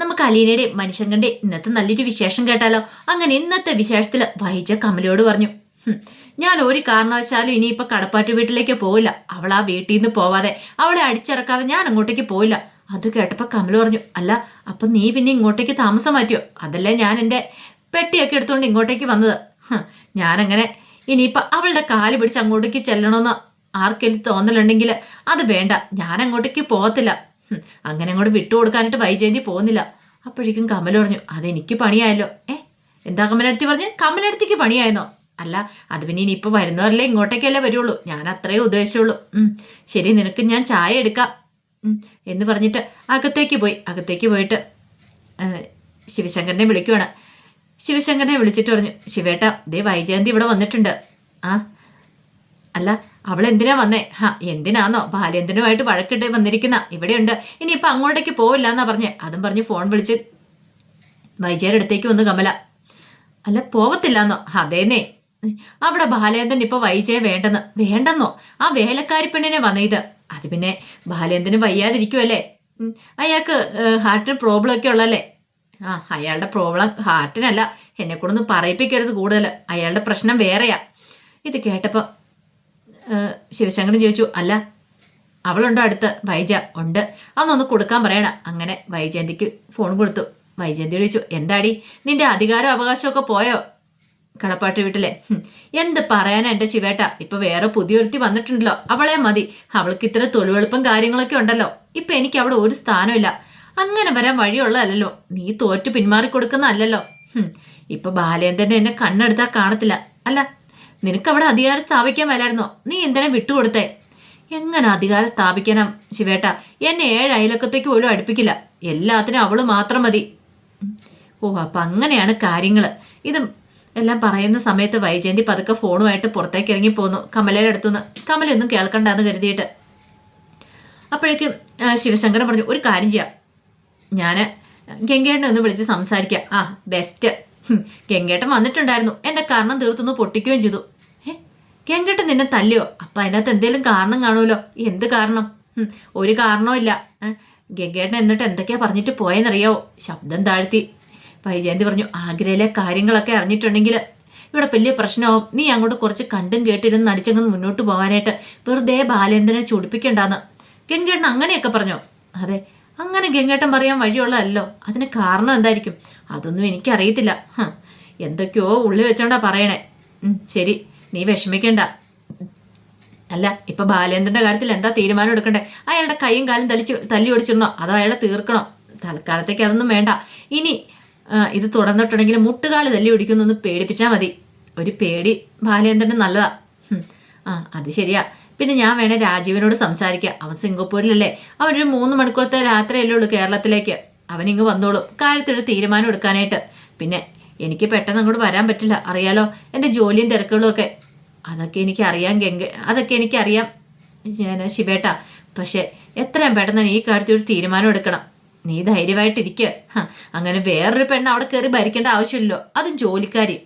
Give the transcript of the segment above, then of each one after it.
നമുക്ക് അലീനയുടെ മനുഷ്യങ്കന്റെ ഇന്നത്തെ നല്ലൊരു വിശേഷം കേട്ടാലോ? അങ്ങനെ ഇന്നത്തെ വിശേഷത്തിൽ വൈജ കമലയോട് പറഞ്ഞു ഞാൻ ഒരു കാരണവശാലും ഇനിയിപ്പോ കടപ്പാട്ട് വീട്ടിലേക്ക് പോവില്ല. അവൾ ആ വീട്ടിൽ നിന്ന് പോവാതെ അവളെ അടിച്ചിറക്കാതെ ഞാൻ അങ്ങോട്ടേക്ക് പോയില്ല അത് കേട്ടപ്പോ കമല പറഞ്ഞു അല്ല അപ്പൊ നീ പിന്നെ ഇങ്ങോട്ടേക്ക് താമസം മാറ്റിയോ? അതല്ലേ ഞാൻ എന്റെ പെട്ടിയൊക്കെ എടുത്തുകൊണ്ട് ഇങ്ങോട്ടേക്ക് വന്നത്. ഞാനങ്ങനെ ഇനിയിപ്പൊ അവളുടെ കാൽ പിടിച്ച് അങ്ങോട്ടേക്ക് ചെല്ലണമെന്ന് ആർക്കെങ്കിലും തോന്നലുണ്ടെങ്കിൽ അത് വേണ്ട. ഞാൻ അങ്ങോട്ടേക്ക് പോകത്തില്ല അങ്ങനെ അങ്ങോട്ട് വിട്ടുകൊടുക്കാനായിട്ട് വൈജയന്തി പോകുന്നില്ല. അപ്പോഴേക്കും കമൽ പറഞ്ഞു അതെനിക്ക് പണിയായല്ലോ. ഏ എന്താ കമലടുത്തി പറഞ്ഞ്? കമലടുത്തിക്ക് പണിയായെന്നോ. അല്ല അത് പിന്നെ ഇനിയിപ്പോൾ വരുന്നവരല്ലേ ഇങ്ങോട്ടേക്കല്ലേ വരുള്ളൂ. ഞാൻ അത്രയേ ഉദ്ദേശിച്ചുള്ളൂ. ശരി നിനക്ക് ഞാൻ ചായ എടുക്കാം. എന്ന് പറഞ്ഞിട്ട് അകത്തേക്ക് പോയി. അകത്തേക്ക് പോയിട്ട് ശിവശങ്കരനെ വിളിക്കുവാണ്. ശിവശങ്കരനെ വിളിച്ചിട്ട് പറഞ്ഞു ശിവേട്ട ദേ വൈജയന്തി ഇവിടെ വന്നിട്ടുണ്ട്. ആ അല്ല അവൾ എന്തിനാ വന്നേ? ഹാ എന്തിനാന്നോ? ബാലേന്ദ്രനുമായിട്ട് വഴക്കിട്ട് വന്നിരിക്കുന്ന. ഇവിടെയുണ്ട്. ഇനിയിപ്പോൾ അങ്ങോട്ടേക്ക് പോവില്ല എന്നാ പറഞ്ഞേ. അതും പറഞ്ഞ് ഫോൺ വിളിച്ച് വൈജയുടെ അടുത്തേക്ക് വന്നു കമല. അല്ല പോവത്തില്ലാന്നോ? അതേന്നേ. അവിടെ ബാലേന്ദ്രൻ ഇപ്പോൾ വൈജയെ വേണ്ടെന്ന്. വേണ്ടെന്നോ? ആ വേലക്കാരി പെണ്ണിനെ വന്നത് അത് പിന്നെ ബാലേന്ദ്രന് വയ്യാതിരിക്കുമല്ലേ അയാൾക്ക് ഹാർട്ടിന് പ്രോബ്ലം ഒക്കെ ഉള്ളല്ലേ? ആ അയാളുടെ പ്രോബ്ലം ഹാർട്ടിനല്ല. എന്നെ കൊണ്ടൊന്നും പറയിപ്പിക്കരുത് കൂടുതൽ അയാളുടെ പ്രശ്നം വേറെയാ. ഇത് കേട്ടപ്പോൾ ശിവശങ്കരൻ ചോദിച്ചു അല്ല അവളുണ്ടോ അടുത്ത്? വൈജ ഉണ്ട്. അതൊന്ന് കൊടുക്കാൻ പറയണ. അങ്ങനെ വൈജയന്തിക്ക് ഫോൺ കൊടുത്തു. വൈജയന്തി ചോദിച്ചു എന്താടി? നിന്റെ അധികാരം അവകാശമൊക്കെ പോയോ? കടപ്പാട്ട് വീട്ടിലെ എന്ത് പറയാനാ എന്റെ ശിവേട്ട? ഇപ്പൊ വേറെ പുതിയൊരുത്തി വന്നിട്ടുണ്ടല്ലോ. അവളെ മതി. അവൾക്ക് ഇത്ര തൊഴിലെളുപ്പം കാര്യങ്ങളൊക്കെ ഉണ്ടല്ലോ. ഇപ്പൊ എനിക്ക് അവിടെ ഒരു സ്ഥാനമില്ല അങ്ങനെ വരാൻ വഴിയുള്ളതല്ലോ നീ തോറ്റു പിന്മാറി കൊടുക്കുന്നതല്ലോ ഇപ്പൊ ബാലേന്ദ്രൻ എന്നെ കണ്ണെടുത്താൽ കാണത്തില്ല. അല്ല നിനക്ക് അവിടെ അധികാരം സ്ഥാപിക്കാൻ വരായിരുന്നോ നീ എന്തിനാ വിട്ടുകൊടുത്തേ? എങ്ങനെ അധികാരം സ്ഥാപിക്കാനാ ശിവേട്ട? എന്നെ ഏഴ് അയലക്കത്തേക്ക് പോലും അടുപ്പിക്കില്ല. എല്ലാത്തിനും അവൾ മാത്രം മതി. ഓ അപ്പം അങ്ങനെയാണ് കാര്യങ്ങൾ ഇത് എല്ലാം പറയുന്ന സമയത്ത് വൈജയന്തി പതുക്കെ ഫോണുമായിട്ട് പുറത്തേക്ക് ഇറങ്ങി പോന്നു. കമലയുടെ അടുത്തുനിന്ന് കമലയൊന്നും കേൾക്കണ്ടെന്ന് കരുതിയിട്ട്. അപ്പോഴേക്കും ശിവശങ്കരൻ പറഞ്ഞു ഒരു കാര്യം ചെയ്യാം. ഞാൻ ഗംഗേട്ടനെ ഒന്ന് വിളിച്ച് സംസാരിക്കാം. ആ ബെസ്റ്റ് ഗംഗേട്ടൻ വന്നിട്ടുണ്ടായിരുന്നു. എന്റെ കാരണം തീർത്തൊന്ന് പൊട്ടിക്കുകയും ചെയ്തു. ഏ ഗംഗേട്ടൻ നിന്നെ തല്ലിയോ? അപ്പം അതിനകത്ത് എന്തെങ്കിലും കാരണം കാണുമല്ലോ. എന്ത് കാരണം? ഒരു കാരണവും ഇല്ല. ഗംഗേട്ടൻ എന്നിട്ട് എന്തൊക്കെയാ പറഞ്ഞിട്ട് പോയെന്നറിയാവോ? ശബ്ദം താഴ്ത്തി. വൈജയന്തി പറഞ്ഞു ആഗ്രയിലെ കാര്യങ്ങളൊക്കെ അറിഞ്ഞിട്ടുണ്ടെങ്കിൽ ഇവിടെ വലിയ പ്രശ്നമാവും. നീ അങ്ങോട്ട് കുറച്ച് കണ്ടും കേട്ടിരുന്ന് നടിച്ചങ്ങ് മുന്നോട്ട് പോകാനായിട്ട് വെറുതെ ബാലേന്ദ്രനെ ചൊടിപ്പിക്കണ്ടാന്ന്. ഗംഗേട്ടൻ അങ്ങനെയൊക്കെ പറഞ്ഞോ? അതെ അങ്ങനെ ഗംഗേട്ടൻ പറയാൻ വഴിയുള്ളതല്ലോ. അതിന് കാരണം എന്തായിരിക്കും? അതൊന്നും എനിക്കറിയത്തില്ല. എന്തൊക്കെയോ ഉള്ളി വെച്ചോണ്ടാ പറയണേ. ശരി നീ വിഷമിക്കണ്ട. അല്ല ഇപ്പൊ ബാലേന്ദ്രന്റെ കാര്യത്തിൽ എന്താ തീരുമാനം എടുക്കണ്ടേ? അയാളുടെ കൈയും കാലും തലിച്ച് തല്ലി ഓടിച്ചിടണോ? അതോ അയാളെ തീർക്കണോ? തൽക്കാലത്തേക്ക് അതൊന്നും വേണ്ട. ഇനി ഇത് തുടർന്നിട്ടുണ്ടെങ്കിൽ മുട്ടുകാൽ തല്ലി ഓടിക്കുന്നൊന്ന് പേടിപ്പിച്ചാൽ മതി. ഒരു പേടി ബാലേന്ദ്രന് നല്ലതാ. ആ അത് ശരിയാ. പിന്നെ ഞാൻ വേണേ രാജീവനോട് സംസാരിക്കാം. അവൻ സിംഗപ്പൂരിലല്ലേ. അവനൊരു മൂന്ന് മണിക്കൂറത്തെ രാത്രിയല്ലേ ഉള്ളൂ കേരളത്തിലേക്ക്. അവനിങ്ങ് വന്നോളും. കാര്യത്തിലൊരു തീരുമാനം എടുക്കാനായിട്ട്. പിന്നെ എനിക്ക് പെട്ടെന്ന് അങ്ങോട്ട് വരാൻ പറ്റില്ല. അറിയാലോ? എന്റെ ജോലിയും തിരക്കുകളും ഒക്കെ. അതൊക്കെ എനിക്ക് അറിയാം ഗംഗ അതൊക്കെ എനിക്കറിയാം. ഞാൻ ശിവേട്ട. പക്ഷേ എത്രയും പെട്ടെന്ന് ഈ കാര്യത്തിൽ ഒരു തീരുമാനം എടുക്കണം. നീ ധൈര്യമായിട്ടിരിക്കുക അങ്ങനെ വേറൊരു പെണ്ണ് അവിടെ കയറി ഭരിക്കേണ്ട ആവശ്യമില്ലല്ലോ. അതും ജോലിക്കാരി.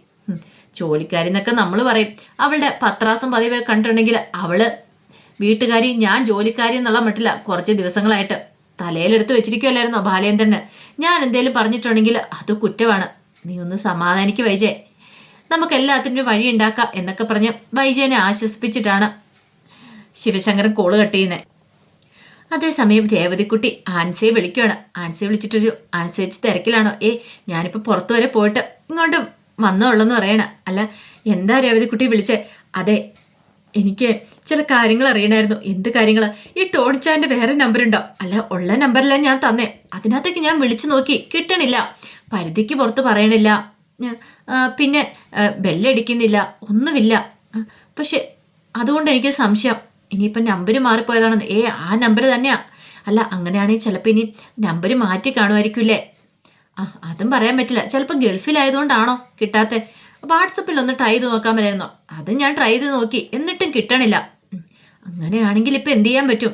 ജോലിക്കാരി എന്നൊക്കെ നമ്മൾ പറയും. അവളുടെ പത്രാസം പതിവ് കണ്ടിട്ടുണ്ടെങ്കിൽ അവൾ വീട്ടുകാരി ഞാൻ ജോലിക്കാരി എന്നുള്ള മട്ടില്ല കുറച്ച് ദിവസങ്ങളായിട്ട് തലയിലെടുത്ത് വെച്ചിരിക്കുമല്ലായിരുന്നോ ബാലേന്ദ്രന്. ഞാൻ എന്തേലും പറഞ്ഞിട്ടുണ്ടെങ്കിൽ അത് കുറ്റമാണ് നീ ഒന്ന് സമാധാനിക്ക് വൈജയ് നമുക്ക് എല്ലാത്തിനും വഴി ഉണ്ടാക്കാം എന്നൊക്കെ പറഞ്ഞ് വൈജയനെ ആശ്വസിപ്പിച്ചിട്ടാണ് ശിവശങ്കരൻ കോൾ കട്ട് ചെയ്യുന്നത് അതേസമയം രേവതിക്കുട്ടി ആൻസയെ വിളിക്കുകയാണ് ആൻസയെ വിളിച്ചിട്ടൊരു ആൻസയിച്ച് തിരക്കിലാണോ? ഏ ഞാനിപ്പോൾ പുറത്തു വരെ പോയിട്ട് ഇങ്ങോട്ട് വന്നോളെന്ന് പറയണ. അല്ല എന്താ രേവതിക്കുട്ടി വിളിച്ചേ? അതെ എനിക്ക് ചില കാര്യങ്ങൾ അറിയണമായിരുന്നു എന്ത് കാര്യങ്ങൾ ഈ ടോണിച്ചാന്റെ വേറെ നമ്പർ ഉണ്ടോ അല്ല ഉള്ള നമ്പറില്ല ഞാൻ തന്നേ. അതിനകത്തേക്ക് ഞാൻ വിളിച്ചു നോക്കി. കിട്ടണില്ല. പരിധിക്ക് പുറത്ത് പറയണില്ല. പിന്നെ ബെല്ലടിക്കുന്നില്ല. ഒന്നുമില്ല. പക്ഷെ അതുകൊണ്ട് എനിക്ക് സംശയം. ഇനിയിപ്പം നമ്പർ മാറിപ്പോയതാണെന്ന്. ഏ ആ നമ്പർ തന്നെയാ. അല്ല അങ്ങനെയാണെങ്കിൽ ചിലപ്പോൾ ഇനി നമ്പർ മാറ്റി കാണുമായിരിക്കില്ലേ ആ അതും പറയാൻ പറ്റില്ല. ചിലപ്പോൾ ഗൾഫിലായതുകൊണ്ടാണോ കിട്ടാത്തെ? വാട്സപ്പിൽ ഒന്ന് ട്രൈ ചെയ്ത് നോക്കാൻ പറ്റായിരുന്നോ അത് ഞാൻ ട്രൈ ചെയ്ത് നോക്കി. എന്നിട്ടും കിട്ടണില്ല. അങ്ങനെയാണെങ്കിൽ ഇപ്പം എന്ത് ചെയ്യാൻ പറ്റും?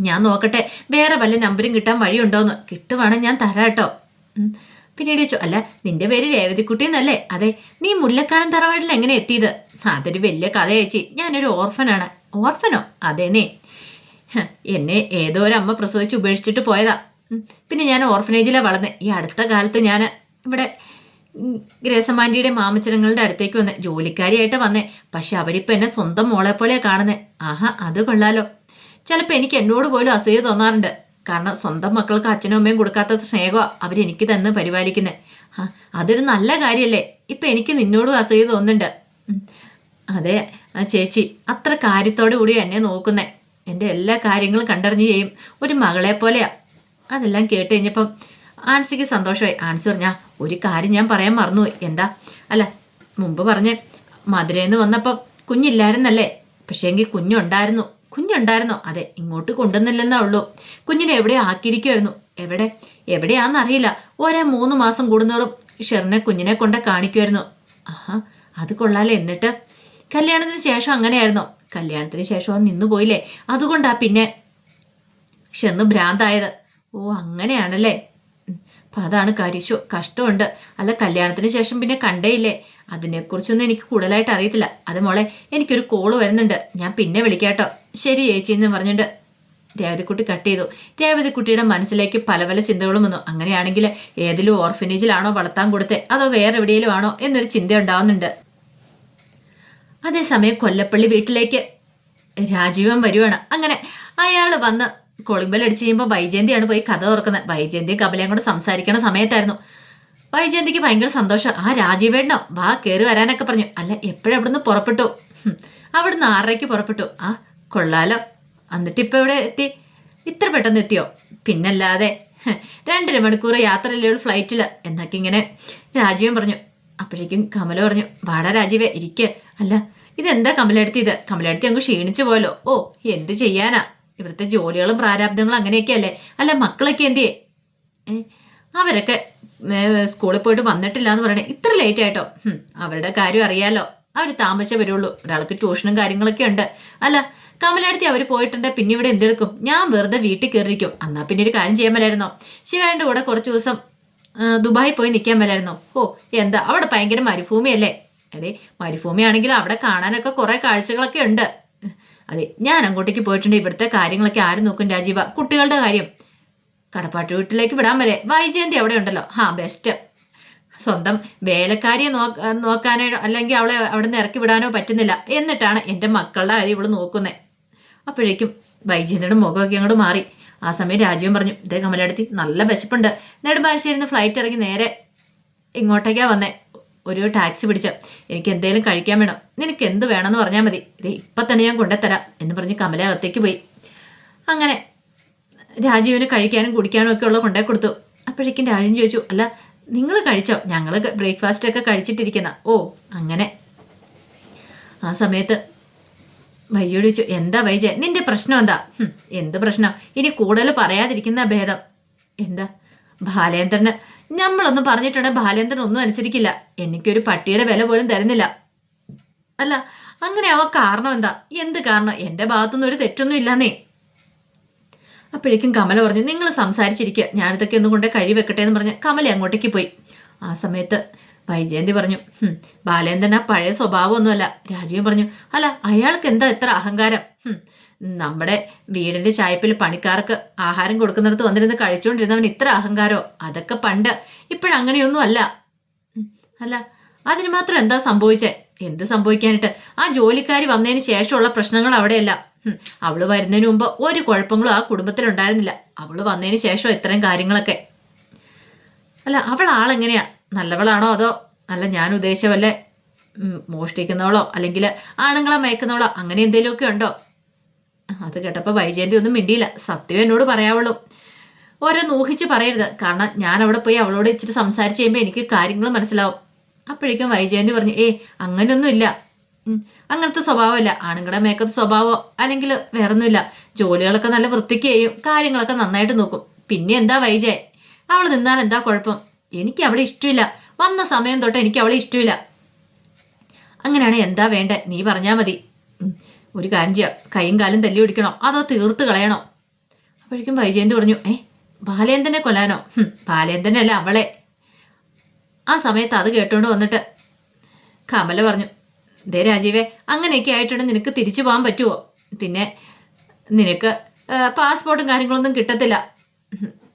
ഞാൻ നോക്കട്ടെ. വേറെ വല്ല നമ്പരും കിട്ടാൻ വഴിയുണ്ടോന്ന്. കിട്ടുവാണെങ്കിൽ ഞാൻ തരാം കേട്ടോ. പിന്നീട് ചോദിച്ചു അല്ല നിന്റെ പേര് രേവതിക്കുട്ടി എന്നല്ലേ അതെ. നീ മുല്ലക്കാനം തറവാട്ടിൽ എങ്ങനെ എത്തിയത്? അതൊരു വലിയ കഥ ചേച്ചി. ഞാനൊരു ഓർഫനാണ്. ഓർഫനോ? അതേനേ എന്നെ ഏതോ അമ്മ പ്രസവിച്ച് ഉപേക്ഷിച്ചിട്ട് പോയതാ. പിന്നെ ഞാൻ ഓർഫനേജിലാണ് വളർന്നത് ഈ അടുത്ത കാലത്ത് ഞാൻ ഇവിടെ ഗ്രേസമാന്റിയുടെ മാമച്ചനങ്ങളുടെ അടുത്തേക്ക് വന്ന് ജോലിക്കാരിയായിട്ട് വന്നേ. പക്ഷെ അവരിപ്പോൾ എന്നെ സ്വന്തം മോളെ പോലെയാണ് കാണുന്നത് ആഹാ അത് കൊള്ളാലോ. ചിലപ്പോൾ എനിക്ക് എന്നോട് പോലും അസൂയ തോന്നാറുണ്ട്. കാരണം സ്വന്തം മക്കൾക്ക് അച്ഛനും അമ്മയും കൊടുക്കാത്ത സ്നേഹമാണ് അവരെനിക്ക് തന്നെ പരിപാലിക്കുന്നത് ആ അതൊരു നല്ല കാര്യമല്ലേ ഇപ്പം എനിക്ക് നിന്നോടും അസൂയ തോന്നുന്നുണ്ട്. അതെ ആ ചേച്ചി അത്ര കാര്യത്തോടു കൂടി എന്നെ നോക്കുന്നേ. എന്റെ എല്ലാ കാര്യങ്ങളും കണ്ടറിഞ്ഞ് ചെയ്യും. ഒരു മകളെ പോലെയാ. അതെല്ലാം കേട്ട് കഴിഞ്ഞപ്പം ആൻസിക്ക് സന്തോഷമായി. ആൻസി പറഞ്ഞാ ഒരു കാര്യം ഞാൻ പറയാൻ മറന്നു എന്താ? അല്ല മുമ്പ് പറഞ്ഞ് മധുരയിൽ വന്നപ്പം കുഞ്ഞില്ലായിരുന്നല്ലേ? പക്ഷേ എങ്കിൽ കുഞ്ഞുണ്ടായിരുന്നു. കുഞ്ഞുണ്ടായിരുന്നോ? അതെ ഇങ്ങോട്ട് കൊണ്ടുവന്നില്ലെന്നേ ഉള്ളൂ. കുഞ്ഞിനെ എവിടെ ആക്കിയിരിക്കുമായിരുന്നു എവിടെ? എവിടെയാണെന്നറിയില്ല ഒരേ മൂന്ന് മാസം കൂടുന്നോളും ഷെറിനെ കുഞ്ഞിനെ കൊണ്ട് കാണിക്കുമായിരുന്നു ആഹാ അത് കൊള്ളാലേ. എന്നിട്ട്? കല്യാണത്തിന് ശേഷം അങ്ങനെയായിരുന്നോ. കല്യാണത്തിന് ശേഷം അത് നിന്നു പോയില്ലേ അതുകൊണ്ടാ പിന്നെ ഷെറിന് ഭ്രാന്തായത്. ഓ അങ്ങനെയാണല്ലേ. അപ്പം അതാണ് കരിശു. കഷ്ടമുണ്ട്. അല്ല കല്യാണത്തിന് ശേഷം പിന്നെ കണ്ടേയില്ലേ? അതിനെക്കുറിച്ചൊന്നും എനിക്ക് കൂടുതലായിട്ട് അറിയത്തില്ല. അത് മോളെ എനിക്കൊരു കോൾ വരുന്നുണ്ട്. ഞാൻ പിന്നെ വിളിക്കാട്ടോ. ശരി ചേച്ചി എന്ന് പറഞ്ഞിട്ട് രേവതിക്കുട്ടി കട്ട് ചെയ്തു. രേവതിക്കുട്ടിയുടെ മനസ്സിലേക്ക് പല പല ചിന്തകളും വന്നു. അങ്ങനെയാണെങ്കിൽ ഏതിലും ഓർഫനേജിലാണോ വളർത്താൻ കൊടുത്തേ? അതോ വേറെ എവിടെയെങ്കിലും ആണോ എന്നൊരു ചിന്ത ഉണ്ടാവുന്നുണ്ട്. അതേസമയം കൊല്ലപ്പള്ളി വീട്ടിലേക്ക് രാജീവൻ വരുവാണ്. അങ്ങനെ അയാൾ വന്ന് കൊളിമ്പൽ അടിച്ചു കഴിയുമ്പോൾ വൈജയന്തിയാണ് പോയി കഥ തുറക്കുന്നത്. വൈജയന്തിയും കപിലയും കൂടെ സംസാരിക്കണ സമയത്തായിരുന്നു. വൈജയന്തിക്ക് ഭയങ്കര സന്തോഷം. ആ രാജീവേണ്ണോ വാ കയറി വരാനൊക്കെ പറഞ്ഞു. അല്ല എപ്പോഴും അവിടുന്ന് പുറപ്പെട്ടു? അവിടുന്ന് ആറരയ്ക്ക് പുറപ്പെട്ടു. ആ കൊള്ളാലോ. എന്നിട്ട് ഇപ്പം ഇവിടെ എത്തി? ഇത്ര പെട്ടെന്ന് എത്തിയോ? പിന്നല്ലാതെ. രണ്ടര മണിക്കൂർ യാത്രയല്ലേ ഒരു ഫ്ലൈറ്റിൽ എന്നൊക്കെ ഇങ്ങനെ രാജീവൻ പറഞ്ഞു. അപ്പോഴേക്കും കമല പറഞ്ഞു. വാടാ രാജീവേ ഇരിക്കേ. അല്ല ഇതെന്താ കമലെടുത്തി ഇത്? കമലെടുത്തി അങ്ങ് ക്ഷീണിച്ചു പോയല്ലോ. ഓ എന്ത് ചെയ്യാനാ? ഇവിടുത്തെ ജോലികളും പ്രാരാബ്ദങ്ങളും അങ്ങനെയൊക്കെയല്ലേ? അല്ല മക്കളൊക്കെ എന്തിയെ അവരൊക്കെ സ്കൂളിൽ പോയിട്ട് വന്നിട്ടില്ല എന്ന് പറയണേ. ഇത്ര ലേറ്റ് ആയിട്ടോ? അവരുടെ കാര്യം അറിയാലോ. അവർ താമസിച്ചേ വരുള്ളൂ. ഒരാൾക്ക് ട്യൂഷനും കാര്യങ്ങളൊക്കെ ഉണ്ട്. അല്ല കമലടുത്തി അവർ പോയിട്ടുണ്ട് പിന്നെ ഇവിടെ എന്തെടുക്കും? ഞാൻ വെറുതെ വീട്ടിൽ കയറിയിരിക്കും. എന്നാൽ പിന്നെ ഒരു കാര്യം ചെയ്യാൻ മേലായിരുന്നോ? ശിവേന്റെ കൂടെ കുറച്ച് ദിവസം ദുബായി പോയി നിൽക്കാൻ മേലായിരുന്നോ? ഓ എന്താ? അവിടെ ഭയങ്കര മരുഭൂമിയല്ലേ? അതെ മരുഭൂമിയാണെങ്കിൽ അവിടെ കാണാനൊക്കെ കുറേ കാഴ്ചകളൊക്കെ ഉണ്ട്. അതെ ഞാൻ അങ്ങോട്ടേക്ക് പോയിട്ടുണ്ട്. ഇവിടുത്തെ കാര്യങ്ങളൊക്കെ ആരും നോക്കും രാജീവ? കുട്ടികളുടെ കാര്യം. കടപ്പാട്ട് വീട്ടിലേക്ക് വിടാൻ വരെ. വൈജയന്തി അവിടെ ഉണ്ടല്ലോ. ഹാ ബെസ്റ്റ് സ്വന്തം വേലക്കാരിയെ നോക്ക നോക്കാനോ അല്ലെങ്കിൽ അവളെ അവിടെ നിന്ന് ഇറക്കി വിടാനോ പറ്റുന്നില്ല. എന്നിട്ടാണ് എന്റെ മക്കളുടെ കാര്യം ഇവൾ നോക്കുന്നത് അപ്പോഴേക്കും വൈജയന്തിയുടെ മുഖമൊക്കെ അങ്ങോട്ട് മാറി. ആ സമയം രാജീവൻ പറഞ്ഞു ഇതേ കമലടുത്തി നല്ല വിശപ്പുണ്ട്. നെടുമ്പാശ്ശേരി ഫ്ലൈറ്റ് ഇറങ്ങി നേരെ ഇങ്ങോട്ടേക്കാണ് വന്നേ. ഒരു ടാക്സി പിടിച്ച എനിക്ക് എന്തേലും കഴിക്കാൻ വേണം. നിനക്ക് എന്ത് വേണമെന്ന് പറഞ്ഞാൽ മതി. ഇത് ഇപ്പം തന്നെ ഞാൻ കൊണ്ടുത്തരാം എന്ന് പറഞ്ഞ് കമല അകത്തേക്ക് പോയി. അങ്ങനെ രാജീവിന് കഴിക്കാനും കുടിക്കാനും ഒക്കെ ഉള്ള കൊണ്ടേ കൊടുത്തു. അപ്പോഴേക്കും രാജീവ് ചോദിച്ചു അല്ല നിങ്ങൾ കഴിച്ചോ? ഞങ്ങൾ ബ്രേക്ക്ഫാസ്റ്റ് ഒക്കെ കഴിച്ചിട്ടിരിക്കുന്ന. ഓ അങ്ങനെ. ആ സമയത്ത് വൈജയോട് ചോദിച്ചു എന്താ വൈജയ നിന്റെ പ്രശ്നം എന്താ? എന്ത് പ്രശ്നം? ഇനി കൂടുതൽ പറയാതിരിക്കുന്ന ഭേദം. എന്താ? ബാലേന്ദ്രന് നമ്മളൊന്നും പറഞ്ഞിട്ടുണ്ടെങ്കിൽ ബാലേന്ദ്രൻ ഒന്നും അനുസരിക്കില്ല. എനിക്കൊരു പട്ടിയുടെ വില പോലും തരുന്നില്ല. അല്ല അങ്ങനെ അവ കാരണം എന്താ? എന്ത് കാരണം? എന്റെ ഭാഗത്തുനിന്ന് ഒരു തെറ്റൊന്നും ഇല്ലാന്നേ. അപ്പോഴേക്കും കമല പറഞ്ഞു നിങ്ങൾ സംസാരിച്ചിരിക്കുക ഞാനിതൊക്കെ ഒന്നും കൊണ്ട് കഴി വെക്കട്ടെ എന്ന് പറഞ്ഞ് കമല അങ്ങോട്ടേക്ക് പോയി. ആ സമയത്ത് വൈജയന്തി പറഞ്ഞു "ഹും, ബാലേന്ദ്രൻ ആ പഴയ സ്വഭാവമൊന്നുമല്ല. രാജീവ് പറഞ്ഞു അല്ല അയാൾക്ക് എന്താ ഇത്ര അഹങ്കാരം? നമ്മുടെ വീടിന്റെ ചായപ്പിൽ പണിക്കാർക്ക് ആഹാരം കൊടുക്കുന്നിടത്ത് വന്നിരുന്ന് കഴിച്ചുകൊണ്ടിരുന്നവൻ ഇത്ര അഹങ്കാരോ? അതൊക്കെ പണ്ട്. ഇപ്പോഴങ്ങനെയൊന്നും അല്ല അല്ല അതിന് മാത്രം എന്താ സംഭവിച്ചേ? എന്ത് സംഭവിക്കാനായിട്ട് ആ ജോലിക്കാരി വന്നതിന് ശേഷമുള്ള പ്രശ്നങ്ങൾ അവിടെയല്ല. അവൾ വരുന്നതിന് മുമ്പ് ഒരു കുഴപ്പങ്ങളും ആ കുടുംബത്തിലുണ്ടായിരുന്നില്ല. അവൾ വന്നതിന് ശേഷം ഇത്രയും കാര്യങ്ങളൊക്കെ. അല്ല അവൾ ആളെങ്ങനെയാ? നല്ലവളാണോ അതോ അല്ല ഞാൻ ഉദ്ദേശിച്ച വല്ല മോഷ്ടിക്കുന്നവളോ? അല്ലെങ്കിൽ ആണുങ്ങളെ മയക്കുന്നവളോ? അങ്ങനെ എന്തെങ്കിലുമൊക്കെ ഉണ്ടോ? അത് കേട്ടപ്പോൾ വൈജയന്തി ഒന്നും മിണ്ടിയില്ല. സത്യം എന്നോട് പറയാവുള്ളൂ. ഓരോ ഊഹിച്ച് പറയരുത്. കാരണം ഞാൻ അവിടെ പോയി അവളോട് ഇച്ചിരി സംസാരിച്ച് കഴിയുമ്പോൾ എനിക്ക് കാര്യങ്ങൾ മനസ്സിലാവും. അപ്പോഴേക്കും വൈജയന്തി പറഞ്ഞു ഏ അങ്ങനെയൊന്നുമില്ല അങ്ങനത്തെ സ്വഭാവമില്ല ആണുങ്ങളുടെ മേക്കത്ത് സ്വഭാവമോ അല്ലെങ്കിൽ വേറൊന്നുമില്ല. ജോലികളൊക്കെ നല്ല വൃത്തിക്ക് ചെയ്യും. കാര്യങ്ങളൊക്കെ നന്നായിട്ട് നോക്കും. പിന്നെ എന്താ വൈജയ്? അവൾ നിന്നാൽ എന്താ കുഴപ്പം? എനിക്ക് അവളെ ഇഷ്ടമില്ല. വന്ന സമയം തൊട്ട് എനിക്ക് അവളെ ഇഷ്ടമില്ല. അങ്ങനെയാണ് എന്താ വേണ്ടേ? നീ പറഞ്ഞാൽ മതി. ഒരു കാര്യം ചെയ്യാം. കൈയും കാലും തല്ലി പിടിക്കണോ. അതോ തീർത്ത് കളയണോ. അപ്പോഴേക്കും വൈജയന്തി പറഞ്ഞു ഏ ബാലേന്ദ്രനെ കൊല്ലാനോ? ബാലേന്ദ്രനല്ല അവളെ. ആ സമയത്ത് അത് കേട്ടുകൊണ്ട് വന്നിട്ട് കമല പറഞ്ഞു ദേ രാജീവേ അങ്ങനെയൊക്കെ ആയിട്ടുണ്ട്. നിനക്ക് തിരിച്ചു പോകാൻ പറ്റുമോ പിന്നെ നിനക്ക് പാസ്പോർട്ടും കാര്യങ്ങളൊന്നും കിട്ടത്തില്ല.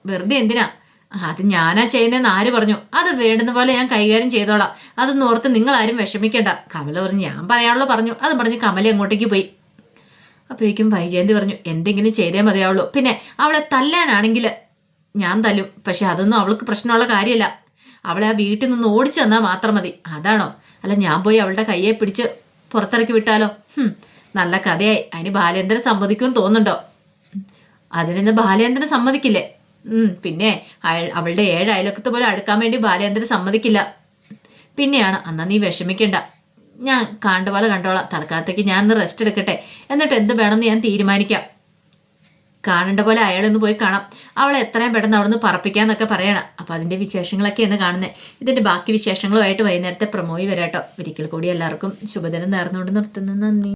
വെറുതെ എന്തിനാ? അത് ഞാനാ ചെയ്യുന്നതെന്ന് ആര് പറഞ്ഞു? അത് വേണ്ടുന്ന പോലെ ഞാൻ കൈകാര്യം ചെയ്തോളാം. അതൊന്നും ഓർത്ത് നിങ്ങൾ ആരും വിഷമിക്കേണ്ട. കമല പറഞ്ഞു ഞാൻ പറയാനുള്ളൂ പറഞ്ഞു. അതും പറഞ്ഞ് കമല അങ്ങോട്ടേക്ക് പോയി. അപ്പോഴേക്കും വൈജയന്തി പറഞ്ഞു എന്തെങ്കിലും ചെയ്തേ മതിയാവുള്ളൂ. പിന്നെ അവളെ തല്ലാനാണെങ്കിൽ ഞാൻ തല്ലും. പക്ഷെ അതൊന്നും അവൾക്ക് പ്രശ്നമുള്ള കാര്യമല്ല. അവളെ ആ വീട്ടിൽ നിന്ന് ഓടിച്ചു തന്നാൽ മാത്രം മതി. അതാണോ? അല്ല ഞാൻ പോയി അവളുടെ കയ്യെ പിടിച്ച് പുറത്തിറക്കി വിട്ടാലോ? നല്ല കഥയായി. അതിന് ബാലേന്ദ്രൻ സമ്മതിക്കുമെന്ന് തോന്നുന്നുണ്ടോ? അതിനെന്ന് ബാലേന്ദ്രൻ സമ്മതിക്കില്ലേ? പിന്നെ അവളുടെ ഏഴ് അയലക്കത്ത് പോലെ അടുക്കാൻ വേണ്ടി ബാലേന്ദ്രൻ സമ്മതിക്കില്ല. പിന്നെയാണ് അന്നാ നീ വിഷമിക്കണ്ട. ഞാൻ കാണ്ട പോലെ കണ്ടോളാം. തൽക്കാലത്തേക്ക് ഞാൻ ഒന്ന് റെസ്റ്റ് എടുക്കട്ടെ. എന്നിട്ട് എന്ത് വേണമെന്ന് ഞാൻ തീരുമാനിക്കാം. കാണേണ്ട പോലെ അയാളൊന്ന് പോയി കാണാം. അവളെ എത്രയും പെട്ടെന്ന് അവിടെ നിന്ന് പറപ്പിക്കാന്നൊക്കെ പറയണം. അപ്പോൾ അതിന്റെ എന്ന് കാണുന്നത് ഇതിന്റെ ബാക്കി വിശേഷങ്ങളുമായിട്ട് വൈകുന്നേരത്തെ പ്രമോയി വരാട്ടോ. ഒരിക്കൽ കൂടി എല്ലാവർക്കും ശുഭദിനം നേർന്നുകൊണ്ട് നിർത്തുന്നു. നന്ദി.